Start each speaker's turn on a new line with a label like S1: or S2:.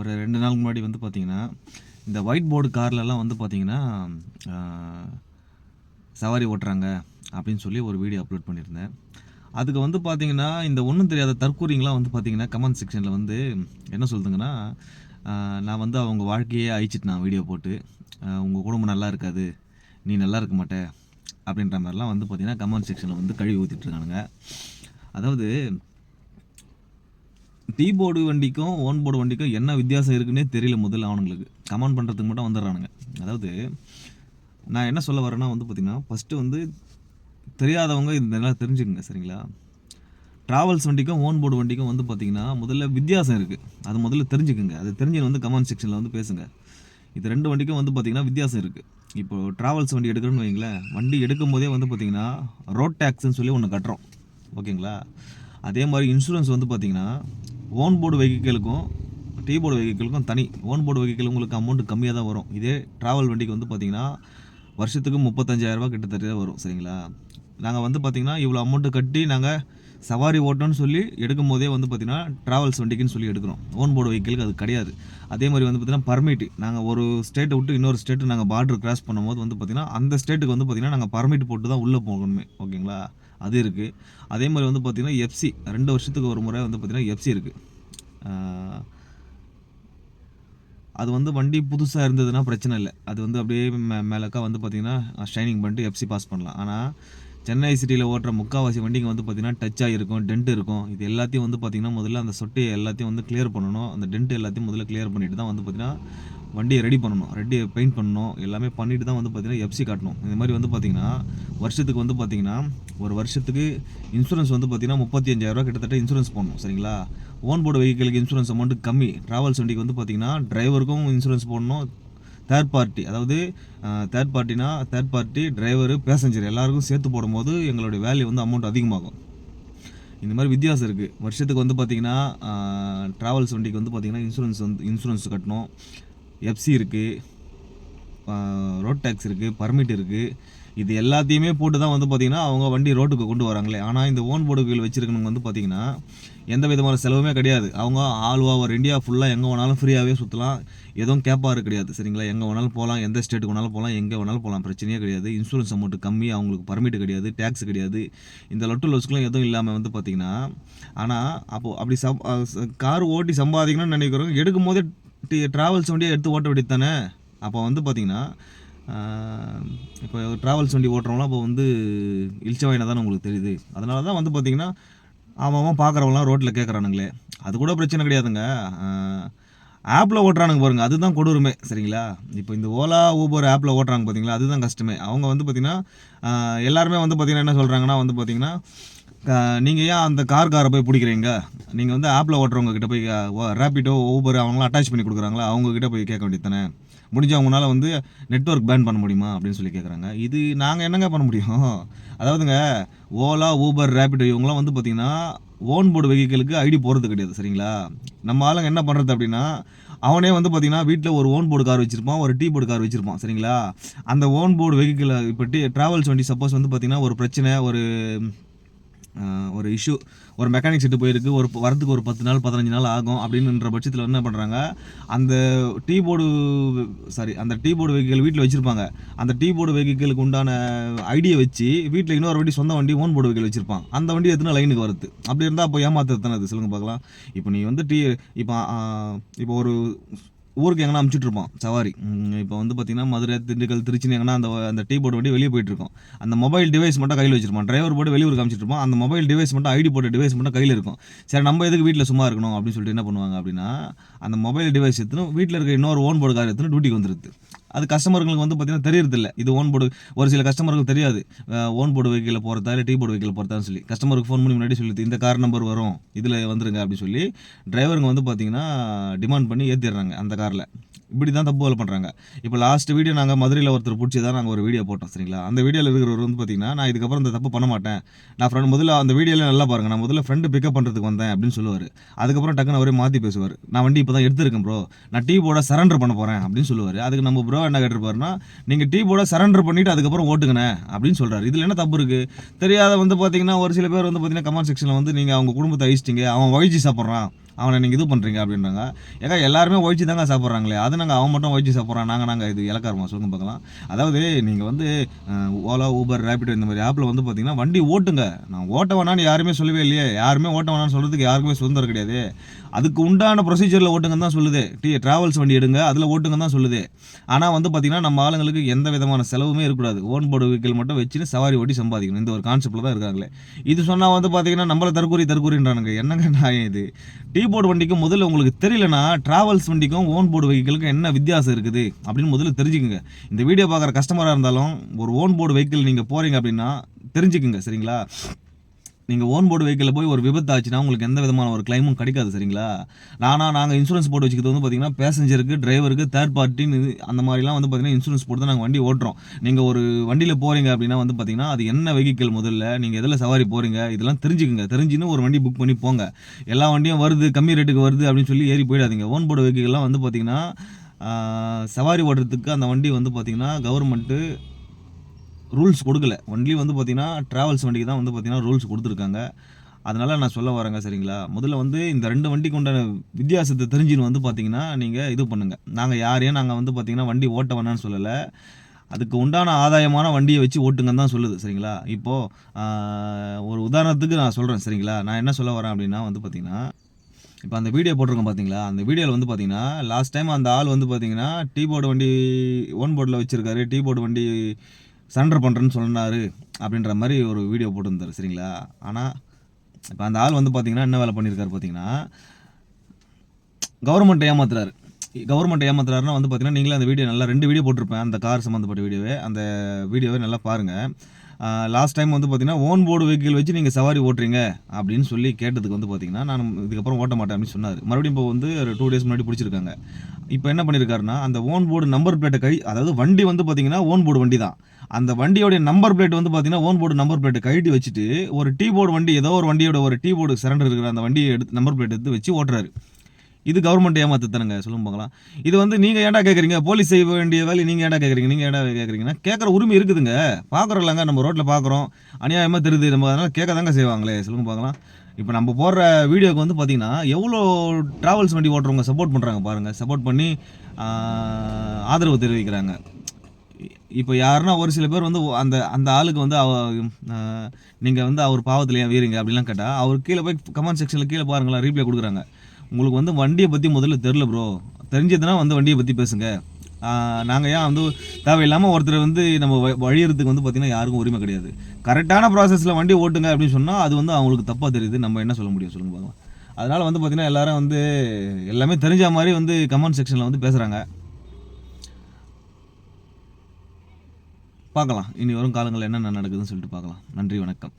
S1: ஒரு ரெண்டு நாளுக்கு முன்னாடி வந்து பார்த்தீங்கன்னா இந்த ஒயிட் போர்டு கார்லலாம் வந்து பார்த்தீங்கன்னா சவாரி ஓட்டுறாங்க அப்படின்னு சொல்லி ஒரு வீடியோ அப்லோட் பண்ணியிருந்தேன். அதுக்கு வந்து பார்த்தீங்கன்னா இந்த ஒன்றும் தெரியாத தற்கூரிங்களாம் வந்து பார்த்தீங்கன்னா கமெண்ட் செக்ஷனில் வந்து என்ன சொல்லுதுங்கன்னா நான் வந்து அவங்க வாழ்க்கையே அழிச்சிட்டு நான் வீடியோ போட்டு உங்கள் குடும்பம் நல்லா இருக்காது நீ நல்லா இருக்க மாட்டே அப்படின்ற மாதிரிலாம் வந்து பார்த்தீங்கன்னா கமெண்ட் செக்ஷனில் வந்து கழுவி ஊற்றிட்டுருக்கானுங்க அதாவது டீ போர்டு வண்டிக்கும் ஓன் போர்டு வண்டிக்கும் என்ன வித்தியாசம் இருக்குன்னே தெரியல முதல்ல அவனுங்களுக்கு. கமெண்ட் பண்ணுறதுக்கு மட்டும் வந்துடுறானுங்க. அதாவது நான் என்ன சொல்ல வரேன்னா வந்து பார்த்திங்கன்னா ஃபஸ்ட்டு வந்து தெரியாதவங்க இந்த இதெல்லாம் தெரிஞ்சுக்கங்க சரிங்களா? ட்ராவல்ஸ் வண்டிக்கும் ஓன் போர்டு வண்டிக்கும் வந்து பார்த்திங்கன்னா முதல்ல வித்தியாசம் இருக்குது அது முதல்ல தெரிஞ்சுக்குங்க. அது தெரிஞ்சு வந்து கமெண்ட் செக்ஷனில் வந்து பேசுங்க. இது ரெண்டு வண்டிக்கும் வந்து பார்த்திங்கன்னா வித்தியாசம் இருக்குது இப்போ ட்ராவல்ஸ் வண்டி எடுக்கிறோன்னு வைங்களேன் வண்டி எடுக்கும் போதே வந்து பார்த்திங்கன்னா ரோட் டேக்ஸ்ன்னு சொல்லி ஒன்று கட்டுறோம். ஓகேங்களா? அதே மாதிரி இன்சூரன்ஸ் வந்து பார்த்திங்கன்னா ஓன் போர்டு வெஹிக்கிளுக்கும் டீ போர்டு வெஹிக்கிளுக்கும் தனி. ஓன் போர்டு வெஹிக்கிள் உங்களுக்கு அமௌண்ட் கம்மியாக தான் வரும். இதே ட்ராவல் வண்டிக்கு வந்து பார்த்திங்கன்னா வருஷத்துக்கு முப்பத்தஞ்சாயிரரூபா கிட்டத்தட்ட வரும் சரிங்களா? நாங்கள் வந்து பார்த்திங்கன்னா இவ்வளோ அமௌண்ட்டு கட்டி நாங்கள் சவாரி ஓட்டணும்னு சொல்லி எடுக்கும் போதே வந்து பார்த்திங்கன்னா ட்ராவல்ஸ் வண்டிக்குன்னு சொல்லி எடுக்கிறோம். ஓன் போர்டு வெஹிக்கிளுக்கு அது கிடையாது. அதே மாதிரி வந்து பார்த்திங்கன்னா பர்மிட் நாங்கள் ஒரு ஸ்டேட்டை விட்டு இன்னொரு ஸ்டேட்டு நாங்கள் பார்டர் கிராஸ் பண்ணும்போது வந்து பார்த்திங்கன்னா அந்த ஸ்டேட்டுக்கு வந்து பார்த்திங்கன்னா நாங்கள் பர்மிட் போட்டு தான் உள்ளே போகணுமே ஓகேங்களா அது இருக்குது அதே மாதிரி வந்து பார்த்திங்கன்னா எஃப்சி ரெண்டு வருஷத்துக்கு ஒரு முறை வந்து பார்த்திங்கன்னா எஃப்சி இருக்குது அது வந்து வண்டி புதுசாக இருந்ததுன்னா பிரச்சனை இல்லை. அது வந்து அப்படியே மே மேலக்கா வந்து பார்த்திங்கன்னா ஷைனிங் பண்ணிட்டு எஃப்சி பாஸ் பண்ணலாம். ஆனால் சென்னை சிட்டியில் ஓட்டுற முக்கால்வாசி வண்டிங்க வந்து பார்த்திங்கன்னா டச் ஆகிருக்கும் டென்ட் இருக்கும். இது எல்லாத்தையும் வந்து பார்த்திங்கன்னா முதல்ல அந்த சொட்டையை எல்லாத்தையும் வந்து கிளியர் பண்ணணும். அந்த டென்ட் எல்லாத்தையும் முதல்ல கிளியர் பண்ணிட்டு தான் வந்து பார்த்திங்கன்னா வண்டியை ரெடி பண்ணணும். ரெடி பெயிண்ட் பண்ணணும். எல்லாமே பண்ணிட்டு தான் வந்து பார்த்திங்கன்னா எஃப்சி காட்டணும். இந்த மாதிரி வந்து பார்த்திங்கன்னா வருஷத்துக்கு வந்து பார்த்திங்கன்னா ஒரு வருஷத்துக்கு இன்சூரன்ஸ் வந்து பார்த்திங்கன்னா முப்பத்தி அஞ்சாயிரரூவா கிட்டத்தட்ட இன்சூரன்ஸ் போடணும். சரிங்களா? ஓன் போர்டு வெஹிக்கிளுக்கு இன்சூரன்ஸ் அமௌண்ட்டு கம்மி. ட்ராவல்ஸ் வண்டிக்கு வந்து பார்த்திங்கன்னா டிரைவருக்கும் இன்சூரன்ஸ் போடணும். தேர்ட் பார்ட்டி அதாவது தேர்ட் பார்ட்டினா தேர்ட் பார்ட்டி டிரைவரு பேசஞ்சர் எல்லாருக்கும் சேர்த்து போடும்போது எங்களுடைய வேல்யூ வந்து அமௌண்ட் அதிகமாகும். இந்த மாதிரி வித்தியாசம் இருக்குது வருஷத்துக்கு வந்து பார்த்திங்கன்னா ட்ராவல்ஸ் வண்டிக்கு வந்து பார்த்திங்கன்னா இன்சூரன்ஸ் வந்து இன்சூரன்ஸ் கட்டணும். எஃப்சி இருக்குது ரோட் டேக்ஸ் இருக்குது பர்மிட் இருக்குது இது எல்லாத்தையுமே போட்டு தான் வந்து பார்த்திங்கன்னா அவங்க வண்டி ரோட்டுக்கு கொண்டு வராங்களே. ஆனால் இந்த ஓன் போர்டுகள் வச்சுருக்கணுங்க வந்து பார்த்திங்கன்னா எந்த விதமான செலவுமே கிடையாது. அவங்க ஆல் ஓவர் இந்தியா ஃபுல்லாக எங்கே வேணாலும் ஃப்ரீயாகவே சுற்றலாம் எதுவும் கேப்பாரு கிடையாது சரிங்களா? எங்கே வேணாலும் போகலாம் எந்த ஸ்டேட்டுக்கு வேணாலும் போகலாம் எங்கே வேணாலும் போகலாம் பிரச்சனையே கிடையாது. இன்சூரன்ஸ் அமௌண்ட் கம்மி அவங்களுக்கு பர்மிட் கிடையாது டேக்ஸ் கிடையாது. இந்த லொட்டு லொஸ்க்குலாம் எதுவும் இல்லாமல் வந்து பார்த்திங்கன்னா ஆனால் அப்போது அப்படி சம் கார் ஓட்டி சம்பாதிக்கணும்னு நினைக்கிறோம் எடுக்கும் போதே டி ட்ராவல்ஸ் வண்டியை எடுத்து ஓட்ட வேண்டியது தானே? அப்போ வந்து பார்த்திங்கன்னா இப்போ ட்ராவல்ஸ் வண்டி ஓட்டுறவங்களாம் இப்போ வந்து இழிச்சவாயினா தானே உங்களுக்கு தெரியுது. அதனால தான் வந்து பார்த்திங்கன்னா அவன் பார்க்குறவங்களாம் ரோட்டில் கேட்குறானுங்களே அது கூட பிரச்சனை கிடையாதுங்க. ஆப்பில் ஓட்டுறானுங்க பாருங்கள் அதுதான் கொடூரமே சரிங்களா? இப்போ இந்த ஓலா ஊபர் ஆப்பில் ஓட்டுறாங்க பார்த்தீங்களா? அதுதான் கஷ்டமே. அவங்க வந்து பார்த்திங்கன்னா எல்லாருமே வந்து பார்த்திங்கன்னா என்ன சொல்கிறாங்கன்னா வந்து பார்த்திங்கன்னா நீங்கள் ஏன் அந்த கார் காரை போய் பிடிக்கிறீங்க? நீங்கள் வந்து ஆப்பில் ஓட்டுறவங்க கிட்ட போய் ரேப்பிடோ ஊபர் அவங்களாம் அட்டாச் பண்ணி கொடுக்குறாங்களா? அவங்கக்கிட்ட போய் கேட்க வேண்டியது தானே. முடிஞ்சவங்களால வந்து நெட்வொர்க் பேன் பண்ண முடியுமா? அப்படின்னு சொல்லி கேட்குறாங்க இது நாங்கள் என்னங்க பண்ண முடியும்? அதாவதுங்க ஓலா ஊபர் ரேபிடோ இவங்களாம் வந்து பார்த்திங்கன்னா ஓன் போர்டு வெஹிக்கிளுக்கு ஐடி போகிறது கிடையாது சரிங்களா? நம்ம ஆளுங்க என்ன பண்ணுறது அப்படின்னா அவனே வந்து பார்த்திங்கன்னா வீட்டில் ஒரு ஓன் போர்டு கார் வச்சுருப்பான் ஒரு டீ போர்டு கார் வச்சுருப்பான் சரிங்களா? அந்த ஓன் போர்டு வெஹிக்கிளை இப்போ டி ட்ராவல்ஸ் வண்டி சப்போஸ் வந்து பார்த்திங்கன்னா ஒரு பிரச்சனை ஒரு ஒரு இஷ்யூ ஒரு மெக்கானிக் செட்டு போயிருக்கு ஒரு வரதுக்கு ஒரு பத்து நாள் பதினஞ்சு நாள் ஆகும் அப்படின்ற பட்சத்தில் என்ன பண்ணுறாங்க அந்த டீ போர்டு சாரி அந்த டீ போர்டு வெஹிக்கிள் வீட்டில் வச்சுருப்பாங்க. அந்த டீ போர்டு வெஹிக்கிளுக்கு உண்டான ஐடியை வச்சு வீட்டில் இன்னொரு வண்டி சொந்த வண்டி ஓன் போர்டு வெஹிக்கிள் வச்சுருப்பான். அந்த வண்டி எத்தனை லைனுக்கு வருது. அப்படி இருந்தால் அப்போ ஏமாத்துறது தானே அது? சொல்லுங்கள் பார்க்கலாம். இப்போ நீ வந்து டீ இப்போ இப்போ ஒரு ஊருக்கு எங்கன்னா அமுச்சிட்டு இருப்போம் சவாரி இப்போ வந்து பார்த்தீங்கன்னா மதுரை திண்டுக்கல் திருச்சின்னு எங்கன்னா அந்த அந்த டீ போர்டு வண்டி வெளியே போயிட்டு இருக்கோம் அந்த மொபைல் டிவைஸ் மட்டும் கையில் வச்சிருப்பான். டிரைவர் போட்டு வெளியூருக்கு அமுச்சிட்டு அந்த மொபைல் டிவைஸ் மட்டும் ஐடி போட்ட டிவைஸ் மட்டும் கையில் இருக்கும். சரி நம்ம எதுக்கு வீட்டில் சும்மா இருக்கணும் அப்படின்னு சொல்லிட்டு என்ன பண்ணுவாங்க அப்படின்னா அந்த மொபைல் டிவைஸ் எடுத்துன்னு வீட்டில் இருக்க இன்னொரு ஓன் போர்டு கார் எடுத்துன்னு டியூட்டிக்கு வந்துருது. அது கஸ்டமர்களுக்கு வந்து பார்த்தீங்கன்னா தெரியறதில்ல. இது ஓன் போர்டு ஒரு சில கஸ்டமருக்கு தெரியாது. ஓன் போர்டு வெஹிக்கில் போகிறதா இல்லை டீ போர்டு வெஹிக்கில் போகிறதான்னு சொல்லி. கஸ்டமருக்கு ஃபோன் பண்ணி முன்னாடி சொல்லிட்டு இந்த கார் நம்பர் வரும் இதில் வந்துருங்க அப்படின்னு சொல்லி டிரைவருங்க வந்து பார்த்தீங்கன்னா டிமாண்ட் பண்ணி ஏற்றிடுறாங்க அந்த காரில் இப்படி தான் தப்பு வேலை பண்ணுறாங்க இப்போ லாஸ்ட் வீடியோ நாங்கள் மதுரையில் ஒருத்தர் பிடிச்சி தான் நாங்கள் ஒரு வீடியோ போட்டோம் சரிங்களா? அந்த வீடியோவில் இருக்கிறவர் வந்து பார்த்தீங்கன்னா நான் இதுக்கப்புறம் இந்த தப்பு பண்ண மாட்டேன். நான் ஃப்ரெண்ட் முதல்ல அந்த வீடியோவில் நல்லா பாருங்கள் நான் முதல்ல ஃப்ரெண்டு பிக்கப் பண்ணுறதுக்கு வந்தேன் அப்படின்னு சொல்லுவார். அதுக்கப்புறம் டக்குன்னு அவரே மாற்றி பேசுவார். நான் வண்டி இப்போ தான் எடுத்துருக்கேன் ப்ரோ நான் டீ போட சரண்டர் பண்ண போகிறேன் அப்படின்னு சொல்லுவார். அதுக்கு நம்ம ப்ரோ என்ன கேட்டிருப்பாருன்னா நீங்கள் டீ போர்டை சரண்டர் பண்ணிவிட்டு அதுக்கப்புறம் ஓட்டுங்கண்ணே அப்படின்னு சொல்கிறாரு இதில் என்ன தப்பு இருக்குது தெரியாத வந்து பார்த்தீங்கன்னா ஒரு சில பேர் வந்து பார்த்தீங்கன்னா கமெண்ட் செக்ஷனில் வந்து நீங்கள் அவங்க குடும்பத்தை அழிச்சிட்டிங்க அவன் வகிச்சு சாப்பிட்றான். அவனை நீங்கள் இது பண்ணுறீங்க அப்படின்றாங்க. ஏங்க எல்லாருமே ஒழிச்சு தாங்க சாப்பிட்றாங்களே. அது நாங்கள் அவன் மட்டும் ஒழிச்சு சாப்பிட்றான் நாங்கள் நாங்கள் இது இலக்காரமா சொல்லுங்க பார்க்கலாம். அதாவது நீங்கள் வந்து ஓலா ஊபர் ரேபிடோ இந்த மாதிரி ஆப்பில் வந்து பார்த்தீங்கன்னா வண்டி ஓட்டுங்க. நான் ஓட்ட வேணான்னு யாருமே சொல்லவே இல்லையே. யாருமே ஓட்ட வேணாம்னு சொல்கிறதுக்கு யாருக்குமே சுதந்திரம் கிடையாது. அதுக்கு உண்டான ப்ரொசீஜரில் ஓட்டுங்கன்னு தான் சொல்லுது. டி ட்ராவல்ஸ் வண்டி எடுங்க அதில் ஓட்டுங்கன்னு தான் சொல்லுது. ஆனால் வந்து பார்த்திங்கன்னா நம்ம ஆளுங்களுக்கு எந்த விதமான செலவுமே இருக்கக்கூடாது. ஓன் போர்டு வெஹிக்கிள் மட்டும் வச்சுன்னு சவாரி ஓட்டி சம்பாதிக்கணும். இந்த ஒரு கான்செப்ட்டில் தான் இருக்காங்களே. இது சொன்னால் வந்து பார்த்தீங்கன்னா நம்மள தற்கூரி தற்கூரின்றானுங்க. என்னங்க நான் இது? டீ போர்டு வண்டிக்கும் முதல்ல உங்களுக்கு தெரியலனா டிராவல்ஸ் வண்டிக்கும் ஓன் போர்டு வெஹிக்கிளுக்கும் என்ன வித்தியாசம் இருக்குது அப்படின்னு முதல்ல தெரிஞ்சுக்குங்க. இந்த வீடியோ பார்க்குற கஸ்டமராக இருந்தாலும் ஒரு ஓன் போர்டு வெஹிக்கிள் நீங்கள் போகிறீங்க அப்படின்னா தெரிஞ்சுக்குங்க சரிங்களா? நீங்கள் ஓன் போர்டு வெஹிக்கிளில் போய் ஒரு விபத்து ஆச்சுன்னா உங்களுக்கு எந்த விதமான ஒரு கிளைமும் கிடைக்காது சரிங்களா? நானா நாங்கள் இன்சூரன்ஸ் போட்டு வச்சுக்கிறது வந்து பார்த்தீங்கன்னா பேசஞ்சருக்கு டிரைவருக்கு தேர்ட் பார்ட்டின்னு அந்த மாதிரிலாம் வந்து பார்த்தீங்கன்னா இன்சூரன்ஸ் போட்டு தான் நாங்கள் வண்டி ஓட்டுறோம். நீங்கள் ஒரு வண்டியில் போகிறீங்க அப்படின்னா வந்து பார்த்தீங்கன்னா அது என்ன வெஹிக்கிள் முதல்ல நீங்கள் எதில் சவாரி போகிறீங்க இதெல்லாம் தெரிஞ்சுக்குங்க. தெரிஞ்சுன்னு ஒரு வண்டி புக் பண்ணி போங்க. எல்லா வண்டியும் வருது கம்மி ரேட்டுக்கு வருது அப்படின்னு சொல்லி ஏறி போயிடாதீங்க. ஓன் போர்டு வெஹிக்கிள்லாம் வந்து பார்த்தீங்கன்னா சவாரி ஓட்டுறதுக்கு அந்த வண்டி வந்து பார்த்தீங்கன்னா கவர்மெண்ட்டு ரூல்ஸ் கொடுக்கல. ஒன்லி வந்து பார்த்தீங்கன்னா ட்ராவல்ஸ் வண்டிக்கு தான் வந்து பார்த்தீங்கன்னா ரூல்ஸ் கொடுத்துருக்காங்க. அதனால் நான் சொல்ல வரேங்க சரிங்களா? முதல்ல வந்து இந்த ரெண்டு வண்டிக்கு உண்டான வித்தியாசத்தை தெரிஞ்சுன்னு வந்து பார்த்தீங்கன்னா நீங்கள் இது பண்ணுங்கள் நாங்கள் யாரையும் நாங்கள் வந்து பார்த்தீங்கன்னா வண்டி ஓட்ட வேணாம்னு சொல்லலை. அதுக்கு உண்டான ஆதாயமான வண்டியை வச்சு ஓட்டுங்கன்னு தான் சொல்லுது சரிங்களா? இப்போது ஒரு உதாரணத்துக்கு நான் சொல்கிறேன் சரிங்களா? நான் என்ன சொல்ல வரேன் அப்படின்னா வந்து பார்த்திங்கன்னா இப்போ அந்த வீடியோ போட்டிருக்கோம் பார்த்தீங்களா அந்த வீடியோவில் வந்து பார்த்தீங்கன்னா லாஸ்ட் டைம் அந்த ஆள் வந்து பார்த்தீங்கன்னா டீ போர்டு வண்டி ஓன் போர்டில் வச்சுருக்காரு. டீ போர்டு வண்டி சரண்டர் பண்ணுறேன்னு சொன்னார் அப்படின்ற மாதிரி ஒரு வீடியோ போட்டிருந்தார் சரிங்களா? ஆனால் இப்போ அந்த ஆள் வந்து பார்த்தீங்கன்னா என்ன வேலை பண்ணியிருக்காரு பார்த்தீங்கன்னா கவர்மெண்ட் ஏமாத்துறாரு. கவர்மெண்ட் ஏமாத்துறாருன்னா வந்து பார்த்தீங்கன்னா நீங்களே அந்த வீடியோ நல்லா ரெண்டு வீடியோ போட்டிருப்பேன் அந்த கார் சம்மந்தப்பட்ட வீடியோவே அந்த வீடியோவை நல்லா பாருங்கள் லாஸ்ட் டைம் வந்து பார்த்தீங்கன்னா ஓன் போர்டு வெஹிக்கிள் வச்சு நீங்கள் சவாரி ஓட்டுறீங்க அப்படின்னு சொல்லி கேட்டதுக்கு வந்து பார்த்தீங்கன்னா நான் இதுக்கப்புறம் ஓட்ட மாட்டேன் அப்படின்னு சொன்னார். மறுபடியும் இப்போ வந்து ஒரு டூ டேஸ் முன்னாடி பிடிச்சிருக்காங்க. இப்போ என்ன பண்ணியிருக்காருன்னா அந்த ஓன் போர்டு நம்பர் பிளேட்டை கழி அதாவது வண்டி வந்து பார்த்தீங்கன்னா ஓன் போர்டு வண்டி தான் அந்த வண்டியோடைய நம்பர் பிளேட் வந்து பார்த்தீங்கன்னா ஓன் போர்டு நம்பர் பிளேட்டை கழட்டி வச்சுட்டு ஒரு டீ போர்டு வண்டி ஏதோ ஒரு வண்டியோட ஒரு டீ போர்டு சரண்டர் இருக்கிற அந்த வண்டியை எடுத்து நம்பர் பிளேட் எடுத்து வச்சு ஓட்டுறாரு. இது கவர்மெண்ட் ஏமாத்துத்தானுங்க சொல்லும் பார்க்கலாம். இது வந்து நீங்கள் ஏன்டா கேட்குறீங்க போலீஸ் செய்ய வேண்டிய வேலையை நீங்கள் ஏன்டா கேட்குறீங்க நீங்கள் ஏன்டா கேட்குறீங்கன்னா கேட்குற உரிமை இருக்குதுங்க. பார்க்குறோம் இல்லைங்க நம்ம ரோட்டில் பார்க்குறோம் அநியாயமாக தெரியுது நம்ம அதனால் கேட்க தாங்க செய்வாங்களே சொல்லுங்க பார்க்கலாம். இப்போ நம்ம போடுற வீடியோக்கு வந்து பார்த்தீங்கன்னா எவ்வளோ ட்ராவல்ஸ் வண்டி ஓட்டுறவங்க சப்போர்ட் பண்ணுறாங்க பாருங்கள் சப்போர்ட் பண்ணி ஆதரவு தெரிவிக்கிறாங்க. இப்போ யாருன்னா ஒரு சில பேர் வந்து அந்த அந்த ஆளுக்கு வந்து அவ நீங்கள் வந்து அவர் பாவத்தில் ஏன் வீருங்க அப்படிலாம் கேட்டால் அவர் கீழே போய் கமெண்ட் செக்ஷனில் கீழே பாருங்களேன் ரீப்ளை கொடுக்குறாங்க. உங்களுக்கு வந்து வண்டியை பற்றி முதல்ல தெரில ப்ரோ தெரிஞ்சதுன்னா வந்து வண்டியை பற்றி பேசுங்க. நாங்கள் ஏன் வந்து தேவையில்லாமல் ஒருத்தர் வந்து நம்ம வ- வழியறதுக்கு வந்து பார்த்திங்கன்னா யாருக்கும் உரிமை கிடையாது. கரெக்டான ப்ராசஸில் வண்டி ஓட்டுங்க அப்படின்னு சொன்னால் அது வந்து அவங்களுக்கு தப்பாக தெரியுது. நம்ம என்ன சொல்ல முடியும் சொல்லுங்க பார்க்கலாம் அதனால் வந்து பார்த்திங்கன்னா எல்லாரும் வந்து எல்லாமே தெரிஞ்ச மாதிரி வந்து கமெண்ட் செக்ஷனில் வந்து பேசுகிறாங்க பார்க்கலாம் இனி வரும் காலங்களில் என்னென்ன நடக்குதுன்னு சொல்லிட்டு பார்க்கலாம் நன்றி வணக்கம்.